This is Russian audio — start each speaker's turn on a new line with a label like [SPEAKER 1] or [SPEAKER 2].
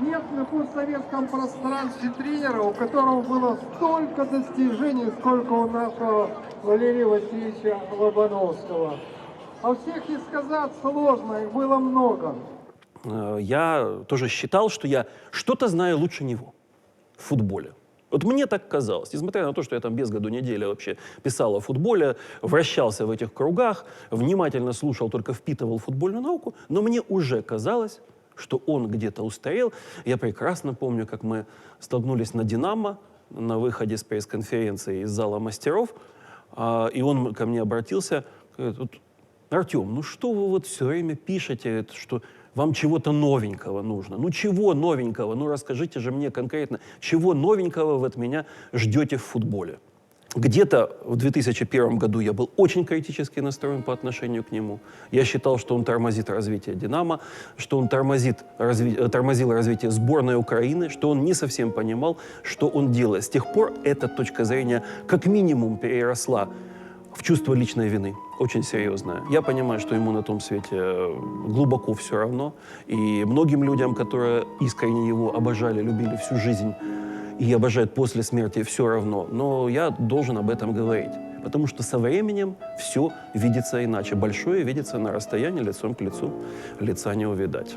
[SPEAKER 1] Нет на постсоветском пространстве тренера, у которого было столько достижений, сколько у нашего Валерия Васильевича Лобановского. А всех и сказать сложно, их было много.
[SPEAKER 2] Э, Я тоже считал, что я что-то знаю лучше него в футболе. Вот мне так казалось, несмотря на то, что я там без году недели вообще писал о футболе, вращался в этих кругах, внимательно слушал, только впитывал футбольную науку, но мне уже казалось, что он где-то устарел. Я прекрасно помню, как мы столкнулись на «Динамо», на выходе с пресс-конференции из зала мастеров, а, и он ко мне обратился, говорит, «Вот, Артем, ну что вы вот все время пишете, что вам чего-то новенького нужно? Ну чего новенького? Ну расскажите же мне конкретно, чего новенького вы от меня ждете в футболе? Где-то в 2001 году я был очень критически настроен по отношению к нему. Я считал, что он тормозит развитие «Динамо», что он тормозит, разви- э, тормозил развитие сборной Украины, что он не совсем понимал, что он делает. С тех пор эта точка зрения как минимум переросла в чувство личной вины, очень серьезное. Я понимаю, что ему на том свете э, глубоко все равно. И многим людям, которые искренне его обожали, любили всю жизнь и обожают после смерти, все равно. Но я должен об этом говорить. Потому что со временем все видится иначе. Большое видится на расстоянии, лицом к лицу. Лица не увидать.